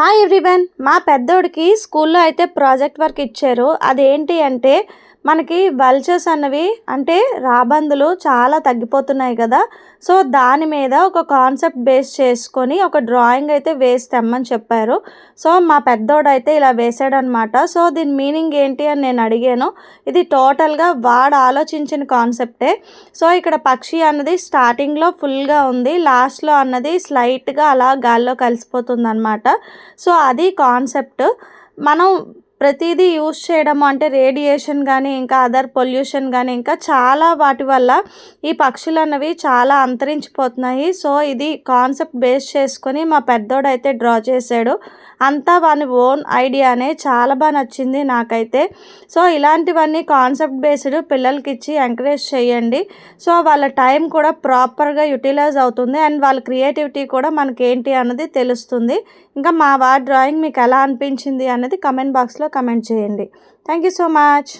Hi everyone మా పెద్దోడికి స్కూల్లో అయితే ప్రాజెక్ట్ వర్క్ ఇచ్చారు. అదేంటి అంటే మనకి వల్చర్స్ అన్నవి అంటే రాబందులు చాలా తగ్గిపోతున్నాయి కదా. సో దాని మీద ఒక కాన్సెప్ట్ బేస్ చేసుకొని ఒక డ్రాయింగ్ అయితే వేసి తెమ్మని చెప్పారు. సో మా పెద్దోడైతే ఇలా వేసాడనమాట. సో దీని మీనింగ్ ఏంటి అని నేను అడిగాను. ఇది టోటల్గా వాడు ఆలోచించిన కాన్సెప్టే. సో ఇక్కడ పక్షి అన్నది స్టార్టింగ్లో ఫుల్గా ఉంది. లాస్ట్లో అన్నది స్లైట్గా అలా గాల్లో కలిసిపోతుంది అనమాట సో అది కాన్సెప్ట్. మనం ప్రతిదీ యూస్ చేయడం అంటే రేడియేషన్ కానీ ఇంకా అదర్ పొల్యూషన్ కానీ ఇంకా చాలా వాటి వల్ల ఈ పక్షులు అన్నవి చాలా అంతరించిపోతున్నాయి. సో ఇది కాన్సెప్ట్ బేస్ చేసుకొని మా పెద్దోడైతే డ్రా చేశాడు. అంతా వాని ఓన్ ఐడియానే చాలా బాగా నచ్చింది నాకైతే. సో ఇలాంటివన్నీ కాన్సెప్ట్ బేస్డ్ పిల్లలకి ఇచ్చి ఎంకరేజ్ చేయండి. సో వాళ్ళ టైం కూడా ప్రాపర్గా యూటిలైజ్ అవుతుంది అండ్ వాళ్ళ క్రియేటివిటీ కూడా మనకి ఏంటి అన్నది తెలుస్తుంది. ఇంకా మా వా డ్రాయింగ్ మీకు ఎలా అనిపించింది అన్నది కమెంట్ బాక్స్లో కమెంట్ చేయండి. Thank you so much